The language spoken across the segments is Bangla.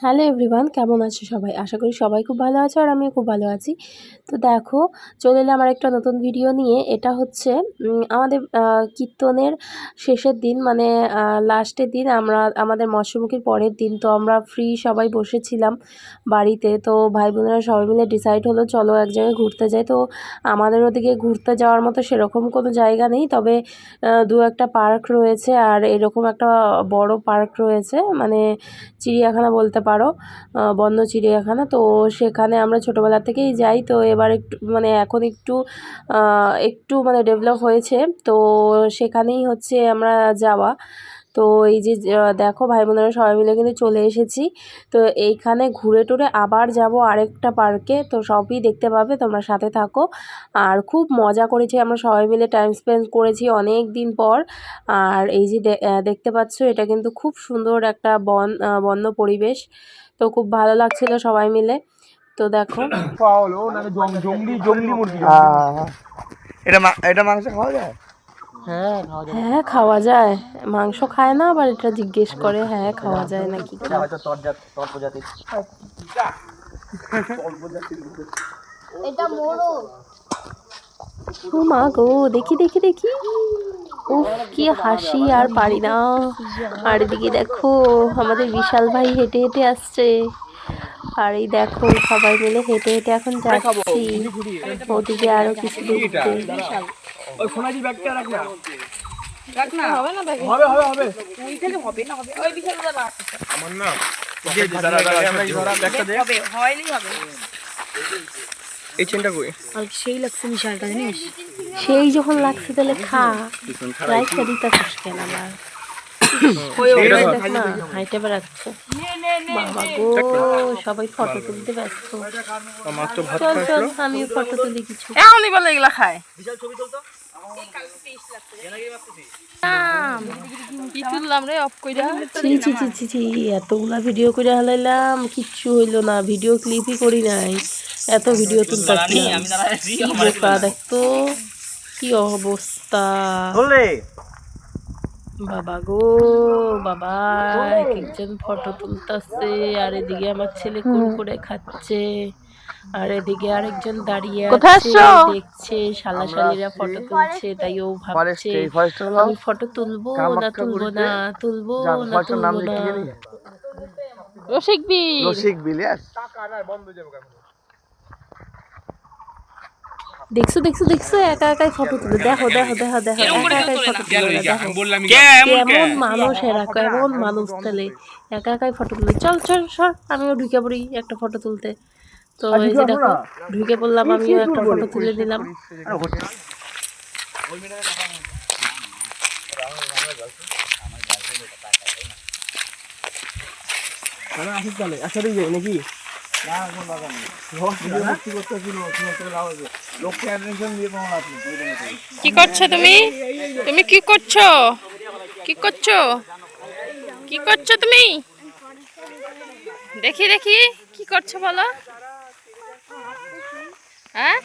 হ্যালো এভরিওয়ান কেমন আছো সবাই? আশা করি সবাই খুব ভালো আছো আর আমিও খুব ভালো আছি। তো দেখো, চলে এলাম আমার একটা নতুন ভিডিও নিয়ে। এটা হচ্ছে আমাদের কীর্তনের শেষের দিন। মানে লাস্টের দিন আমরা, আমাদের মৎস্যমুখীর পরের দিন। তো আমরা ফ্রি সবাই বসেছিলাম বাড়িতে। তো ভাই বোনেরা সবাই মিলে ডিসাইড হলো, চলো এক জায়গায় ঘুরতে যাই। তো আমাদের ওদিকে ঘুরতে যাওয়ার মতো সেরকম কোনো জায়গা নেই। তবে দু একটা পার্ক রয়েছে। আর এরকম একটা বড় পার্ক রয়েছে। মানে চিড়িয়াখানা বলতে পারো বন্ধ চিড়িয়াখানা। তো সেখানে আমরা ছোটোবেলা থেকেই যাই। তো এবার একটু মানে এখন একটু একটু মানে ডেভেলপ হয়েছে। তো সেখানেই হচ্ছে আমরা যাওয়া। তো এই যে দেখো ভাই বোনেরা সবাই মিলে কিন্তু চলে এসেছি। তো এইখানে ঘুরে টুরে আবার যাব আরেকটা পার্কে। তো সবই দেখতে পাবে তোমরা সাথে থাকো। আর খুব মজা করেছি আমরা সবাই মিলে টাইম স্পেন্ড করেছি অনেক দিন পর। আর এই যে দে- দেখতে পাচ্ছ এটা কিন্তু খুব সুন্দর একটা বন বন্য পরিবেশ। তো খুব ভালো লাগছিল সবাই মিলে। তো দেখো। খাওয়া হলো নাকি জং- জংলি জংলি মুরগি এটা এটা মাংস খাওয়া যায়? হ্যাঁ খাওয়া যায়। হ্যাঁ খাওয়া যায়। মাংস খায় না আবার এটা জিজ্ঞেস করে হ্যাঁ খাওয়া যায় নাকি এটা তর প্রজাতির। ও মা গো দেখি দেখি দেখি। উফ কি হাসি আর পারি না। আর এদিকে দেখো আমাদের বিশাল ভাই হেঁটে হেঁটে আসছে। আর এই দেখো সবাই মিলে হেঁটে হেঁটে এখন যাচ্ছি। ওদিকে আরও কিছু দেখতে। ওই সোনাজি ব্যাগটা রাখ না। রাখ না। হবে না ব্যাগ? হবে হবে হবে। ওই থেকে হবে না হবে। ওই বিশাল দাদা আমার না। যে যে দাদা দাদা আমরা এই ব্যাগটা দে। হবে হয়নি হবে। এই চেনটা কই? সেই যখন লাগছে তাহলে খা। রাইখা দিতে কেন আমার না হাইটে বেড়াচ্ছে। বাবা গো সবাই ফটো তুলতে ব্যস্ত। আমার তো চল চল আমিও ফটো তুলি কিছু। এখনই বলে এগুলা খায়। কি তুললাম রে অফ কইরা? ছি ছি ছি ছি ছি এতগুলা ভিডিও করে হালাইলাম কিচ্ছু হইল না ভিডিও ক্লিপই করি নাই। এত ভিডিও তুলতে কি দেখতো? কি অবস্থা? বললে বাবা গো বাবা এক একজন ফটো তুলতাছে আর এদিকে আমার ছেলে কুরকুরে খাচ্ছে আর এদিকে আরেকজন দাঁড়িয়ে আছে দেখছে শালা শালিরা ফটো তুলছে তাই ও ভাবছে আমি ফটো তুলবো না তুলবো না তুলবো না তুলবো না। রসিক বি রসিক বিলিয়াস দেখছ দেখছ দেখছ? একা একাই ফটো তুলে। দেখো দেখো দেখো দেখো একা একাই ফটো তুলে দেখো। কেমন মানুষ এরা কেমন মানুষ তাহলে। একা একাই ফটো তুলে। চল চল সর আমিও ঢুকে পড়ি একটা ফটো তুলতে। তো এই যে দেখো ঢুকে পড়লাম আমিও একটা ফটো তুলে নিলাম। আসিস তাহলে। একসাথেই যাই নাকি? কি করছ তুমি? তুমি কি করছ? কি করছ? কি করছ তুমি? দেখি দেখি কি করছ বলো? হ্যাঁ?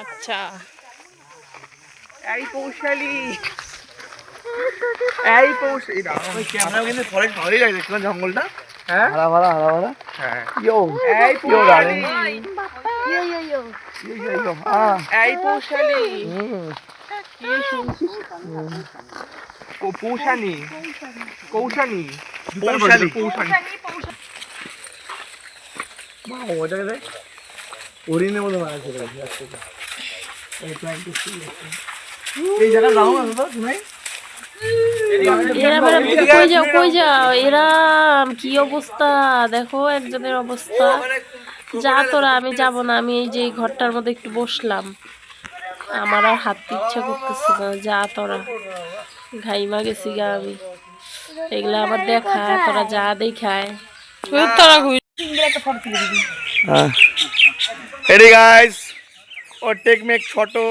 আচ্ছা। এই পৌশালি এই পৌশালি ক্যামেরা কিন্তু ফরেস্ট ভালোই লাগে দেখলাম জঙ্গলটা। হ্যাঁ? হারা ভাড়া হারা ভাড়া। হ্যাঁ। ইয়ো এই পৌশালি। ইয়ো ইয়ো ইয়ো এই পৌশালি। পৌশানি কৌশানি পৌশালি। পৌশানি মা মতো মারা ছিল এই জায়গা যাও না তুমি এরা বেড়া কই যাও কই যাও? এরা কি অবস্থা? দেখো একজনের অবস্থা। যা তোরা আমি যাব না আমি এই যে ঘরটার মধ্যে একটু বসলাম। আমার আর হাঁটতে ইচ্ছা করতেছে না যা তোরা। ঘাইমা গেছি গা আমি। এগুলা আবার দেখায় তোরা যা দেখায়। তারা ঘুরে। Ready guys, or take make photo.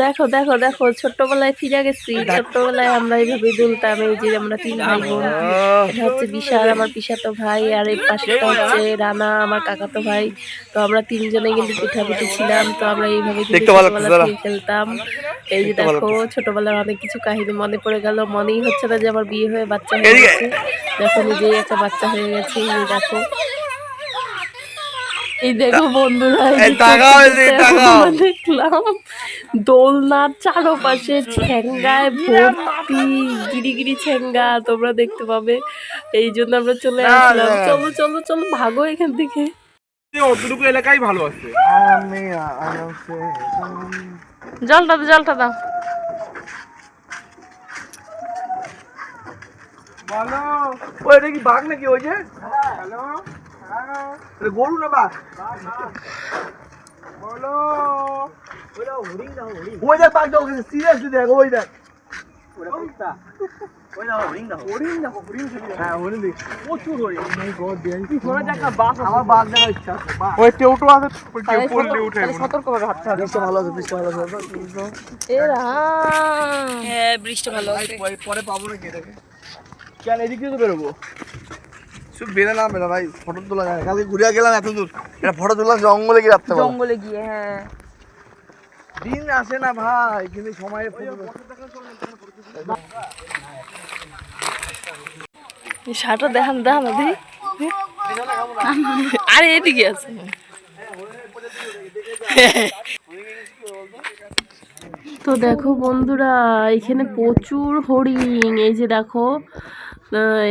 দেখো দেখো দেখো ছোট্টবেলায় ফিরে গেছি। ছোট্টবেলায় আমরা এইভাবে দুলতাম এই যে আমরা তিন ভাই বোন। এটা হচ্ছে বিশাল আমার পিসাতো ভাই আর এই পাশেটা হচ্ছে রানা আমার কাকাতো ভাই। তো আমরা তিনজনে কিন্তু পিঠাপিঠি ছিলাম তো আমরা এইভাবে ছোটবেলা খেলতাম এই যে দেখো ছোটবেলার অনেক কিছু কাহিনী মনে পড়ে গেল। মনেই হচ্ছে না যে আমার বিয়ে হয়ে বাচ্চা হয়ে গেছে। দেখো নিজেই একটা বাচ্চা হয়ে গেছে এই দেখো। এই দেখো বন্ধুরা দেখলাম। দোলনার চারপাশে ছেঙ্গায় ভর্তি গিরি গিরি ছেঙ্গা তোমরা দেখতে পাবে। এই জন্য আমরা চলে আসলাম। চলো চলো চলো ভাগো এখান থেকে। অতটুকু এলাকাই ভালো আছে। জলটা দাও জলটা দাও। বলো। ওই এটা কি বাঘ নাকি ওই যে? হ্যালো। গরু না বাঘ। বলো। ওই দেখ। বাঘ দেখো। সিরিয়াসলি দেখ ওই দেখ হ্যাঁ, হ্যাঁ পরে পাবো নাকি এটাকে কেন এদিক দিয়ে তো বেরোবো? শুধু বেরো না বেরো ভাই। ফটো তোলা যায় না। কালকে ঘুরে গেলাম এত দূর এটা ফটো তুললাম জঙ্গলে গিয়ে রাখতে জঙ্গলে গিয়ে হ্যাঁ। দিন আসে না ভাই, কিন্তু সময়ে শার্টটা দেখান দেখান দিদি আরে, এদিকে আছে। তো দেখো বন্ধুরা, এখানে প্রচুর হরিণ। এই যে দেখো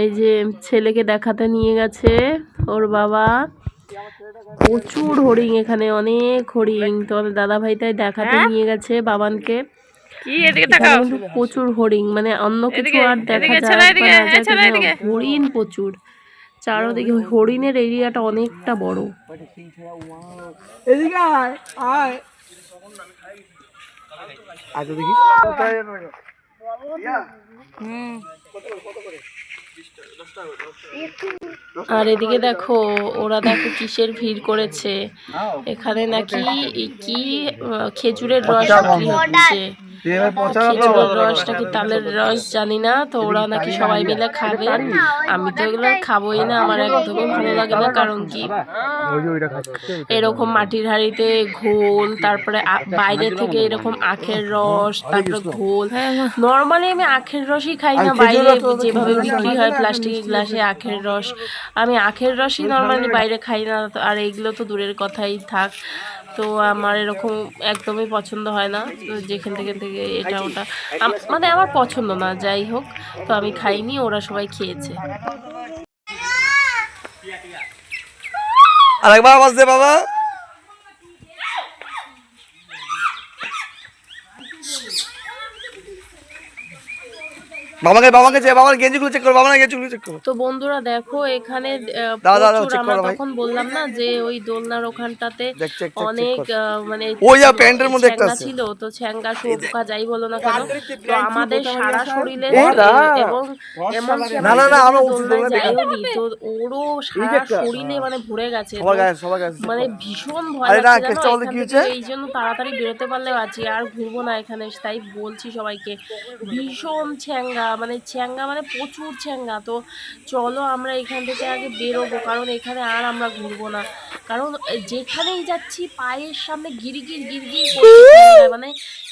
এই যে ছেলেকে দেখাতে নিয়ে গেছে, ওর বাবা। প্রচুর হরিণ এখানে অনেক হরিণ। তোমাদের দাদা ভাই তাই দেখাতে নিয়ে গেছে বাবানকে। কি এদিকে এখানে তাকাও। কিন্তু প্রচুর হরিণ মানে অন্য কিছু আর দেখা যায় ছেলে বা এদিকে, না হ্যাঁ। হরিণ প্রচুর। চারোদিকে হরিণের এরিয়াটা অনেকটা বড়। আচ্ছা দেখি। আর এদিকে দেখো ওরা দেখো কিসের ভিড় করেছে। এখানে নাকি কি খেজুরের রস বিক্রি হচ্ছে। খেজুরের রসটা কি তালের রস জানি না তো ওরা নাকি সবাই মিলে খাবে। আমি তো এগুলো খাবোই না আমার একদমই ভালো লাগে না কারণ কি? এরকম মাটির হাঁড়িতে ঘোল তারপরে বাইরে থেকে এরকম আখের রস তারপরে ঘোল। নর্মালি আমি আখের রসই খাই না বাইরে যেভাবে বিক্রি হয় প্লাস্টিকের গ্লাসে আখের রস। আমি আখের রসই নর্মালি বাইরে খাই না আর এইগুলো তো দূরের কথাই থাক। তো আমার এরকম একদমই পছন্দ হয় না। যেখান থেকে থেকে এটা ওটা। মানে আমার পছন্দ না, যাই হোক। তো আমি খাইনি, ওরা সবাই খেয়েছে। আরেকবার আওয়াজ দে বাবা। বাবাকে বাবাকে চেক বাবার গেঞ্জিগুলো চেক করো বাবার গেঞ্জিগুলো চেক করো। তো বন্ধুরা দেখো এখানে আমরা করো ভাই। তখন বললাম না যে ওই দোলনার ওখানটাতে অনেক আহ, মানে ওই যা প্যান্টের মধ্যে একটা আছে। ছিল তো ছ্যাঙ্গা যাই বলো না কেন তো আমাদের সারা শরীরে এবং এমন না, না, না, আমরা দোলনায় তো ওরও সারা শরীরে মানে ভরে গেছে মানে ভীষণ ভয় আরে না, লাগছে এই জন্য তাড়াতাড়ি বেরোতে পারলেও আছি আর ঘুরবো না এখানে তাই বলছি সবাইকে ভীষণ ছ্যাঙ্গা মানে ছ্যাঙ্গা মানে প্রচুর ছ্যাঙ্গা তো চলো আমরা এখান থেকে আগে বেরোবো কারণ এখানে আর আমরা ঘুরবো না। কারণ যেখানেই যাচ্ছি পায়ের সামনে গিরগির গিরগির মানে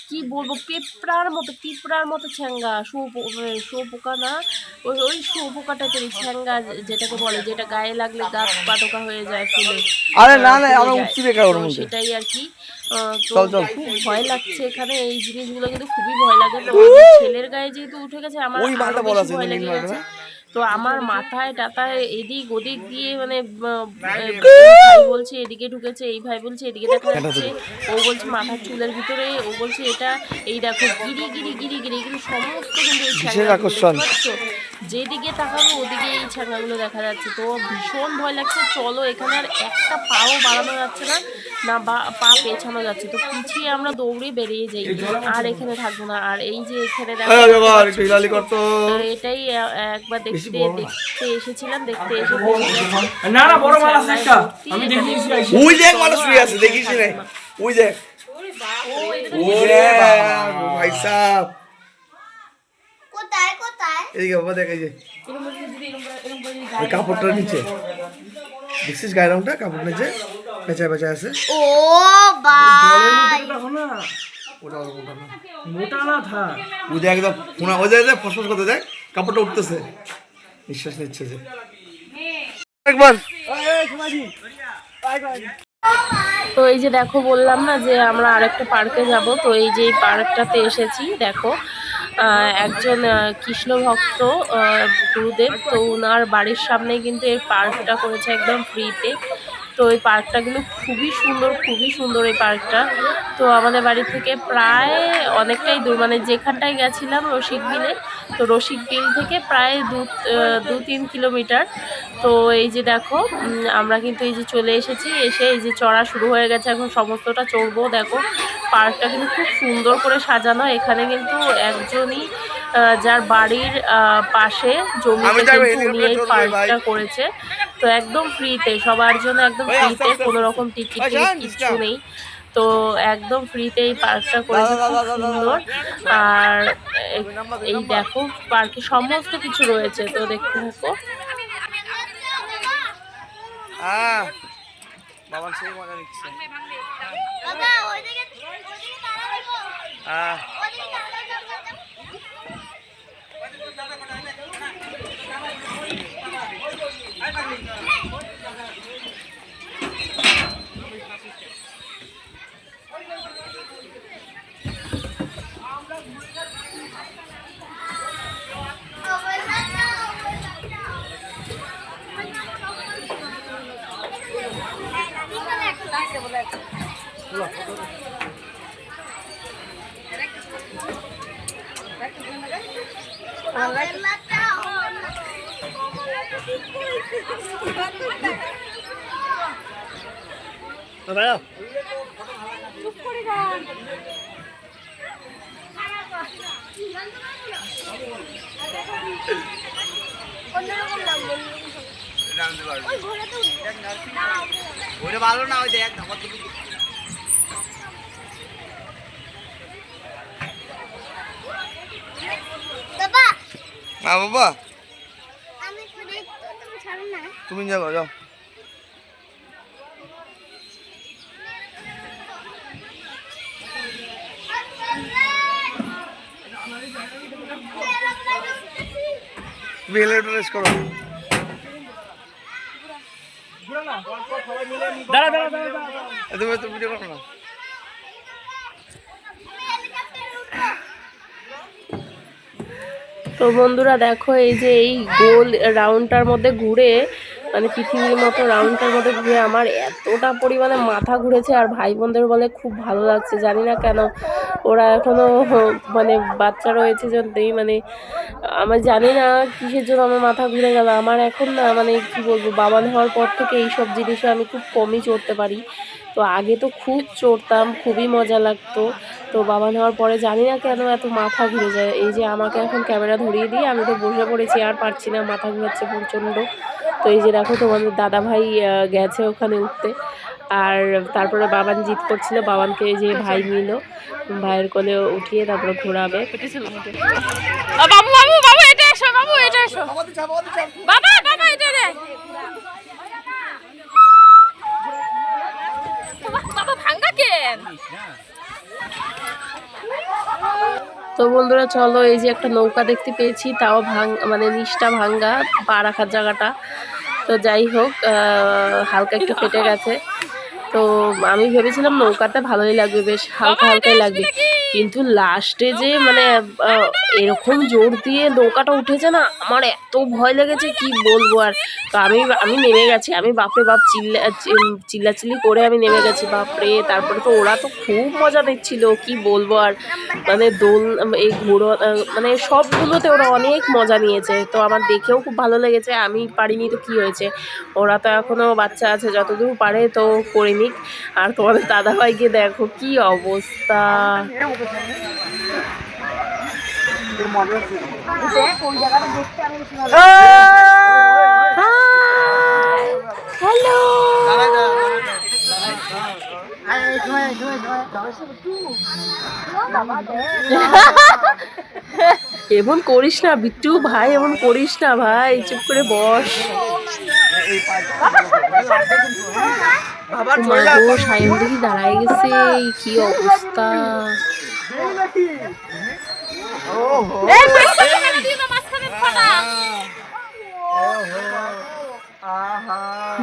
কি বলব পেঁপড়ার মতো পিঁপড়ার মতো ছ্যাঙ্গা শুয়োপোকা না ওই ওই শুয়োপোকা টাইপের ছ্যাঙ্গা যেটাকে বলে যেটা গায়ে লাগলে গা পাটকা হয়ে যায় ফুলে। আরে না না আমরা উঠছি বেকার সেটাই আর কি। চল, চল। খুব ভয় লাগছে এখানে। এই জিনিসগুলো কিন্তু খুবই ভয় লাগে। তো ছেলের গায়ে যেহেতু উঠে গেছে আমার ওই মালটা বলা আছে, ভয় লেগে গেছে। তো আমার মাথায় টাথায় এদিক ওদিক দিয়ে মানে ভাই বলছে এদিকে ঢুকেছে। এই ভাই বলছে এদিকে দেখা যাচ্ছে ও বলছে মাথার চুলের ভিতরে। ও বলছে এটা এই দেখো গিরি গিরি গিরি গিরি এগুলো সমস্ত কিন্তু আকর্ষণ। যেদিকে তাকাবো ওদিকে এই ছ্যাঙ্গাগুলো দেখা যাচ্ছে। তো ভীষণ ভয় লাগছে চলো এখানে আর একটা পাও বাড়ানো যাচ্ছে না না বা পা পেছানো যাচ্ছে। তো পিছিয়ে আমরা দৌড়ে বেরিয়ে যাই আর এখানে থাকব না। আর এই যে এখানে দেখো এটাই একবার দেখতে দেখতে এসেছিলাম দেখতে এসে না না বড় মাল আছে একটা। আমি দেখিয়েছি ওই দেখ মানুষ শুয়ে আছে দেখিস না। ওই দেখ ওরে ভাই সাহ কোথায় কোথায় এদিকে বাবা দেখ এই যে। ওই কাপড়টার নিচে। দেখছিস গায়ের রংটা? কাপড় নিচে। বেচা বেচা আছে। ও মোটা না থাক। ওই একদম ফোনা ফসফস করতে দেখ কাপড়টা উঠতেছে। নিঃশ্বাস নিচ্ছে যে। একবার। তো এই যে দেখো বললাম না যে আমরা আরেকটা পার্কে যাব। তো এই যে এই পার্কটাতে এসেছি দেখো। একজন কৃষ্ণ ভক্ত গুরুদেব। তো ওনার বাড়ির সামনে কিন্তু এই পার্কটা করেছে একদম ফ্রিতে তো এই পার্কটা কিন্তু খুবই সুন্দর খুবই সুন্দর এই পার্কটা। তো আমাদের বাড়ি থেকে প্রায় অনেকটাই দূর মানে যেখানটায় গেছিলাম রসিক বিলে, তো রসিক বিল থেকে প্রায় দু দু তিন কিলোমিটার। তো এই যে দেখো আমরা কিন্তু এই যে চলে এসেছি, এসে এই যে চড়া শুরু হয়ে গেছে, এখন সমস্তটা চড়বো, দেখো। পার্কটা কিন্তু খুব সুন্দর করে সাজানো, এখানে কিন্তু একজনই যার বাড়ির আহ, পাশে আমি জমিতে উনি এই পার্কটা করেছে। তো একদম ফ্রিতে সবার জন্য একদম ফ্রিতে কোনো রকম টিকিট কিছু নেই। তো একদম ফ্রিতে এই পার্কটা করেছে খুব সুন্দর। আর এই-। দেখো পার্কে সমস্ত কিছু রয়েছে তো দেখতে থাকো। হ্যাঁ। বাবা সেই মজা নিচ্ছে। ঘোড়া তো ওটা ভালো না ওই দেখ তো বাবা হ্যাঁ বাবা। তুমি ছাড়ো যাও যাও। তুমি হেলিকপ্টার রেস করো। দাঁড়া দাঁড়া দাঁড়া দাঁড়া। তুমি তো ভিডিও করো না। তো বন্ধুরা দেখো, এই যে এই গোল রাউন্ডটার মধ্যে ঘুরে মানে পৃথিবীর মতো রাউন্ডটার মধ্যে ঘুরে আমার এতটা পরিমাণে মাথা ঘুরেছে আর ভাই বোনদের বলে খুব ভালো লাগছে। জানি না কেন, ওরা এখনও মানে বাচ্চা রয়েছে জন্যই মানে আমার জানি না কিসের জন্য আমার মাথা ঘুরে গেল। আমার এখন না মানে কি বলব বাবান হওয়ার পর থেকে এইসব জিনিসে আমি খুব কমই চড়তে পারি। তো আগে তো খুব চড়তাম খুবই মজা লাগতো। তো বাবা নেওয়ার পরে জানি না কেন এত মাথা ঘুরে যায়। এই যে আমাকে এখন ক্যামেরা ধরিয়ে দিয়ে আমি তো বসে পড়েছি আর পারছি না মাথা ঘুরাচ্ছে প্রচণ্ড। তো এই যে দেখো তোমাদের দাদা ভাই গেছে ওখানে উঠতে। আর তারপরে বাবান জিত করছিল বাবানকে এই যে ভাই নিল। ভাইয়ের কোলে উঠিয়ে তারপরে ঘোরাবে। বাবু বাবু বাবু এটা এসো বাবু এটা এসো। বাবা বাবা এটা রে বাবা, বাবা ভাঙ্গা কেন তো বন্ধুরা, চলো এই যে একটা নৌকা দেখতে পেয়েছি, তাও ভাং মানে নিচটা ভাঙ্গা, পা রাখার জায়গাটা। তো যাই হোক হালকা একটু ফেটে গেছে। তো আমি ভেবেছিলাম নৌকাতে ভালোই লাগবে বেশ হালকা হালকাই লাগবে। কিন্তু লাস্টে যে মানে এরকম জোর দিয়ে নৌকাটা উঠেছে না আমার এত ভয় লেগেছে কি বলব আর? তো আমি আমি নেমে গেছি আমি বাপরে বাপ চিল্লা চিল্লাচিল্লি করে আমি নেমে গেছি বাপরে তারপরে তো ওরা তো খুব মজা নিচ্ছিল কি বলব আর? মানে দোল এই ঘোড়ো মানে সবগুলোতে ওরা অনেক মজা নিয়েছে তো আমার দেখেও খুব ভালো লেগেছে আমি পারিনি তো কি হয়েছে? ওরা তো এখনও বাচ্চা আছে যতদূর পারে তো করে নিক আর তোমাদের দাদাভাইকে দেখো কি অবস্থা? হ্যালো! এমন করিস না বিট্টু ভাই এমন করিস না ভাই চুপ করে বস। সায়ন দিদি দাঁড়ায় গেছে? কি অবস্থা?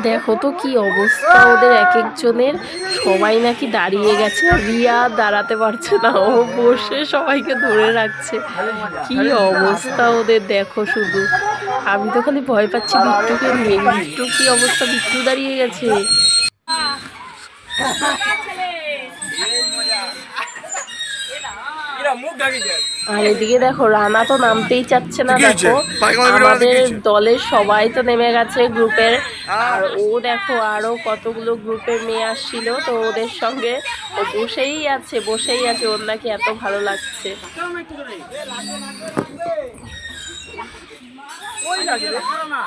দেখো তো কি অবস্থা ওদের এক একজনের সবাই নাকি দাঁড়িয়ে গেছে। রিয়া দাঁড়াতে পারছে না ও বসে সবাইকে ধরে রাখছে। কি অবস্থা ওদের দেখো শুধু। আমি তো খালি ভয় পাচ্ছি বিট্টুকে নিয়ে। বিট্টু কি অবস্থা? বিট্টু দাঁড়িয়ে গেছে। আর এদিকে দেখো রানা তো নামতেই চাচ্ছে না দেখো। আমাদের দলের সবাই তো নেমে গেছে গ্রুপের। আর ও দেখো আরও কতগুলো গ্রুপের মেয়ে আসছিল তো ওদের সঙ্গে ও বসেই আছে বসেই আছে ওর নাকি এত ভালো লাগছে। ওই লাগে না